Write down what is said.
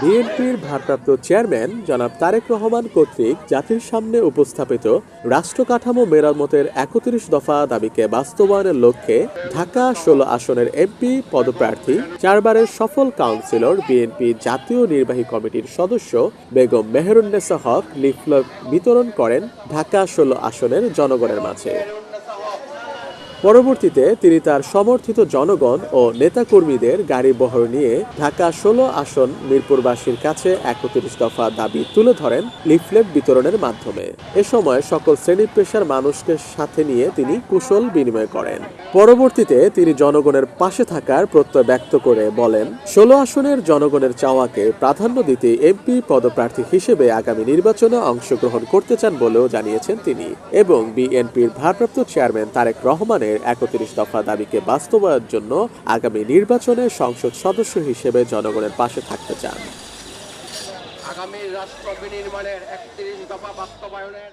বিএনপির ভারপ্রাপ্ত চেয়ারম্যান জনাব তারেক রহমান কর্তৃক জাতির সামনে উপস্থাপিত রাষ্ট্র কাঠামো মেরামতের একত্রিশ দফা দাবিকে বাস্তবায়নের লক্ষ্যে ঢাকা ষোলো আসনের এমপি, পদপ্রার্থী, চারবারের সফল কাউন্সিলর, বিএনপি জাতীয় নির্বাহী কমিটির সদস্য বেগম মেহরুন্নেসা হক লিফলেট বিতরণ করেন ঢাকা ষোলো আসনের জনগণের মাঝে। পরবর্তীতে তিনি তার সমর্থিত জনগণ ও নেতাকর্মীদের গাড়ি বহর নিয়ে ঢাকা ষোলো আসন মিরপুরবাসীর কাছে একত্রিশ দফা দাবি তুলে ধরেন লিফলেট বিতরণের মাধ্যমে। এ সময় সকল শ্রেণি পেশার মানুষকে সাথে নিয়ে তিনি কুশল বিনিময় করেন। পরবর্তীতে তিনি জনগণের পাশে থাকার প্রত্যয় ব্যক্ত করে বলেন, ষোলো আসনের জনগণের চাওয়াকে প্রাধান্য দিতে এমপি পদপ্রার্থী হিসেবে আগামী নির্বাচনে অংশগ্রহণ করতে চান বলেও জানিয়েছেন তিনি এবং বিএনপির ভারপ্রাপ্ত চেয়ারম্যান তারেক রহমানের একত্রিশ দফা দাবিকে বাস্তবায়নের জন্য আগামী নির্বাচনে সংসদ সদস্য হিসেবে জনগণের পাশে থাকতে চান। আগামী রাষ্ট্র বিনির্মাণের একত্রিশ দফা বাস্তবায়নের